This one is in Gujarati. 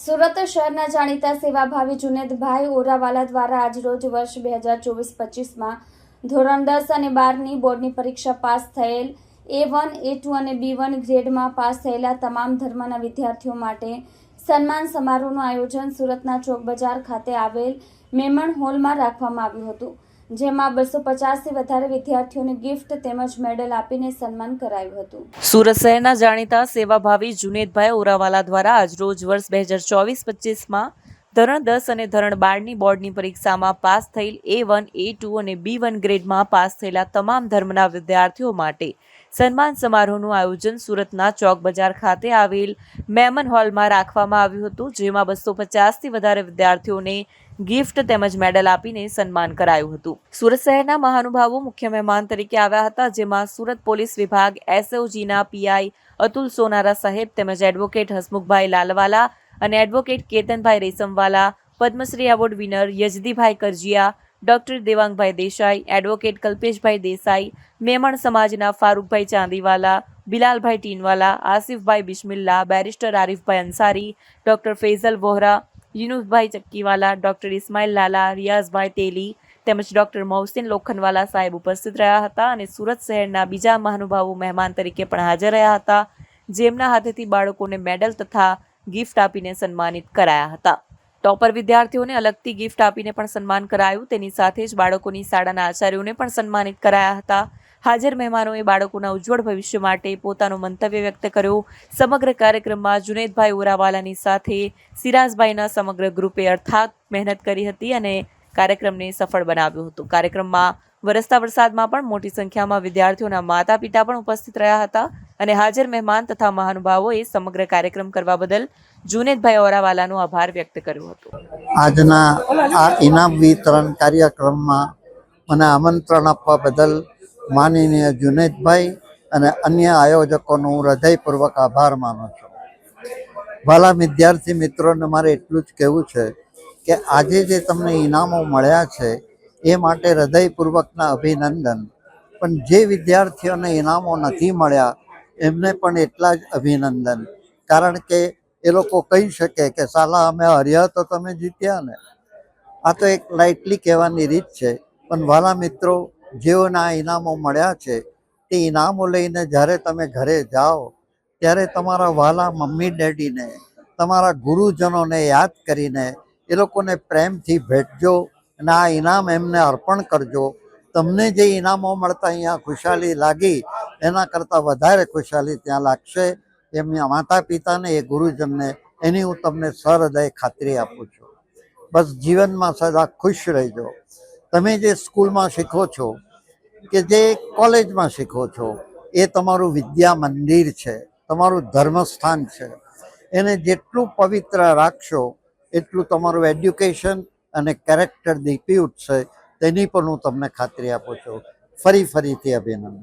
સુરત શહેરના જાણીતા સેવાભાવી જુનેદભાઈ ઓરાવાલા દ્વારા આજરોજ વર્ષ બે હજાર ચોવીસ પચીસમાં ધોરણ દસ અને બારની બોર્ડની પરીક્ષા પાસ થયેલ એ વન એ ટુ અને બી વન ગ્રેડમાં પાસ થયેલા તમામ ધર્મના વિદ્યાર્થીઓ માટે સન્માન સમારોહનું આયોજન સુરતના ચોક બજાર ખાતે આવેલ મેમણ હોલમાં રાખવામાં આવ્યું હતું. જેમાં બસો પચાસથી વધારે વિદ્યાર્થીઓને ગિફ્ટ તેમજ મેડલ આપીને સન્માન કરાયું હતું. સુરત શહેરના જાણીતા સેવાભાવી જુનેદભાઈ ઓરાવાલા દ્વારા આજરોજ વર્ષ બે હજાર ચોવીસ પચીસમાં ધોરણ દસ અને ધોરણ બારની બોર્ડની પરીક્ષામાં પાસ થયેલ એ વન એ ટુ અને બી વન ગ્રેડમાં પાસ થયેલા તમામ ધર્મના વિદ્યાર્થીઓ માટે સન્માન સમારોહનું આયોજન સુરતના ચોક બજાર ખાતે આવેલ મેમન હોલમાં રાખવામાં આવ્યું હતું, જેમાં બસો પચાસથી વધારે વિદ્યાર્થીઓને ગિફ્ટ તેમજ મેડલ આપીને સન્માન કરાયું હતું. સુરત શહેરના મહાનુભાવો મુખ્ય મહેમાન તરીકે આવ્યા હતા, જેમાં સુરત પોલીસ વિભાગ, એસઓજીના પીઆઈ અતુલ સોનારા સાહેબ તેમજ એડવોકેટ હસમુખભાઈ લાલવાલા અને advocate Ketanbhai Resamwala Padmashri award winner Yazdibhai Karjiya, doctor Devangbhai Desai, advocate Kalpeshbhai Desai, Memon સમાજના Farukbhai Chandiwala, Bilalbhai Tinwala, Asifbhai Bismilla, barrister Arifbhai Ansari, doctor Faizal Vohra Yunusbhai Chakkiwala, doctor Ismail Lala Riyazbhai Teli તેમજ ડૉક્ટર મોહસિન લોખંડવાલા સાહેબ ઉપસ્થિત રહ્યા હતા અને સુરત શહેરના બીજા મહાનુભાવો મહેમાન તરીકે પણ હાજર રહ્યા હતા, જેમના હાથેથી બાળકોને મેડલ તથા ગિફ્ટ આપીને સન્માનિત કરાયા હતા. ટોપર વિદ્યાર્થીઓને અલગથી ગિફ્ટ આપીને પણ સન્માન કરાયું, તેની સાથે જ બાળકોની શાળાના આચાર્યોને પણ સન્માનિત કરાયા હતા. હાજર મહેમાનોએ બાળકોના ઉજ્જવળ ભવિષ્ય માટે પોતાનું મંતવ્ય વ્યક્ત કર્યો. સમગ્ર કાર્યક્રમમાં જુનેદભાઈ ઓરાવાલાની સાથે સિરાજભાઈના સમગ્ર ગ્રુપે અર્થાત મહેનત કરી હતી અને કાર્યક્રમને સફળ બનાવ્યો હતો. કાર્યક્રમમાં વરસતા વરસાદમાં પણ મોટી સંખ્યામાં વિદ્યાર્થીઓના માતા પિતા પણ ઉપસ્થિત રહ્યા હતા અને હાજર મહેમાન તથા મહાનુભાવોએ સમગ્ર કાર્યક્રમ કરવા બદલ જુનેદભાઈ ઓરાવાલાનો આભાર વ્યક્ત કર્યો હતો. આજના આ ઇનામ વિતરણ કાર્યક્રમમાં મને આમંત્રણ આપવા બદલ માનનીય જુનેદભાઈ અને અન્ય આયોજકોનો હું હૃદયપૂર્વક આભાર માનું છું. વાલા વિદ્યાર્થી મિત્રોને મારે એટલું જ કહેવું છે કે આજે જે તમને ઇનામો મળ્યા છે, એ માટે હૃદયપૂર્વકના અભિનંદન. પણ જે વિદ્યાર્થીઓને ઇનામો નથી મળ્યા, એમને પણ એટલા જ અભિનંદન. કારણ કે એ લોકો કહી શકે કે, સાલા, અમે હર્યા તો તમે જીત્યા ને. આ તો એક લાઇટલી કહેવાની રીત છે. પણ વાલા મિત્રો જેઓને ઇનામો મળ્યા છે, તે ઇનામો લઈને જ્યારે તમે ઘરે જાઓ, ત્યારે તમારા વાલા મમ્મી ડેડીને, તમારા ગુરુજનોને યાદ કરીને એ લોકોને પ્રેમથી ભેટજો અને આ ઇનામ એમને અર્પણ કરજો. તમને જે ઇનામો મળતા અહીંયા ખુશાલી લાગી, એના કરતાં વધારે ખુશાલી ત્યાં લાગશે. એમના માતા પિતાને એ ગુરુજનને, એની હું તમને સહૃદય ખાતરી આપું છું. બસ જીવનમાં સદા ખુશ રહેજો. તમે જે સ્કૂલમાં શીખો છો કે જે કોલેજમાં શીખો છો, એ તમારું વિદ્યા મંદિર છે, તમારું ધર્મસ્થાન છે. એને જેટલું પવિત્ર રાખશો, એટલું તમારું એડ્યુકેશન અને કેરેક્ટર દીપી ઉઠશે, તેની પણ હું તમને ખાતરી આપું છું. ફરી ફરીથી અભિનંદન.